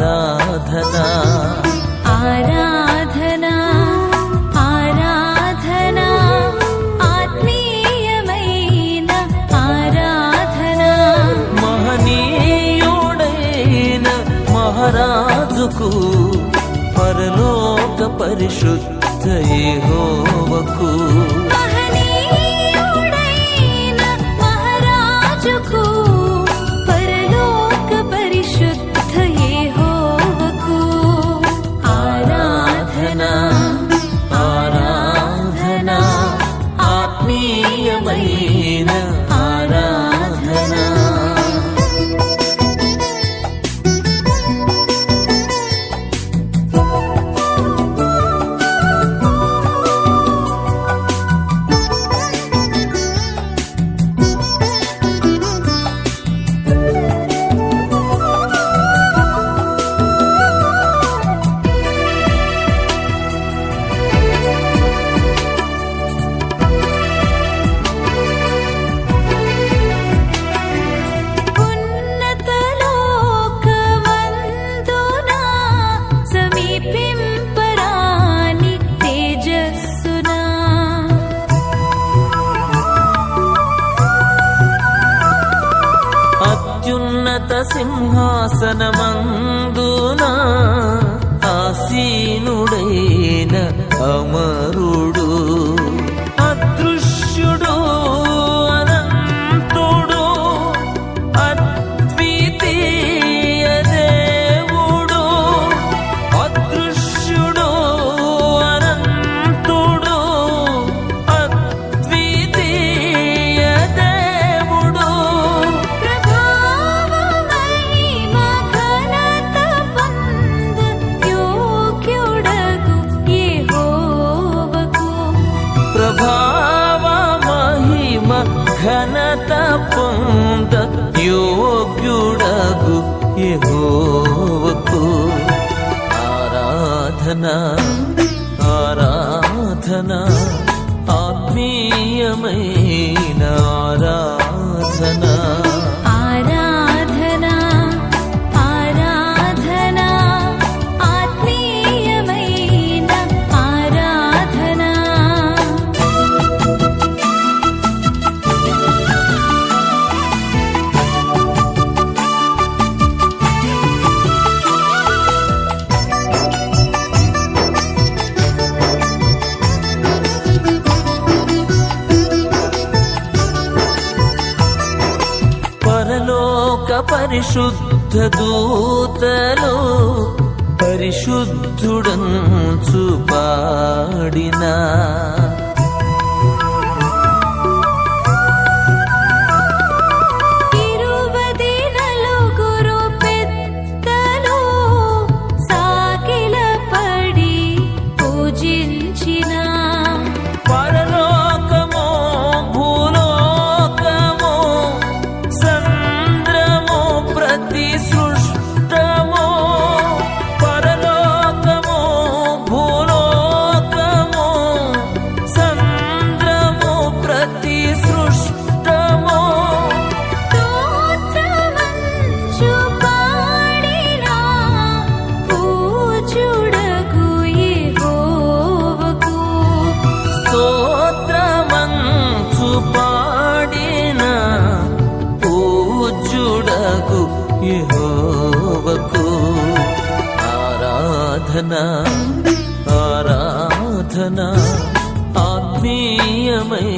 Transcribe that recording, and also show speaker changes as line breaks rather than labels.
आराधना आराधना
आराधना आत्मीयमयेन आराधना
महनीयोडेन महाराजुकु परलोक परिशुद्ध
होवकु సింహాసనమందున ఆసీనుడైన అమరుడు
యహోవకు
ఆరాధన ఆరాధన ఆత్మీయమైన ఆరాధన. పరిశుద్ధ దూతలో పరిశుద్ధుడంచు పాడినా ఆరాధన ఆరాధన
ఆత్మీయమై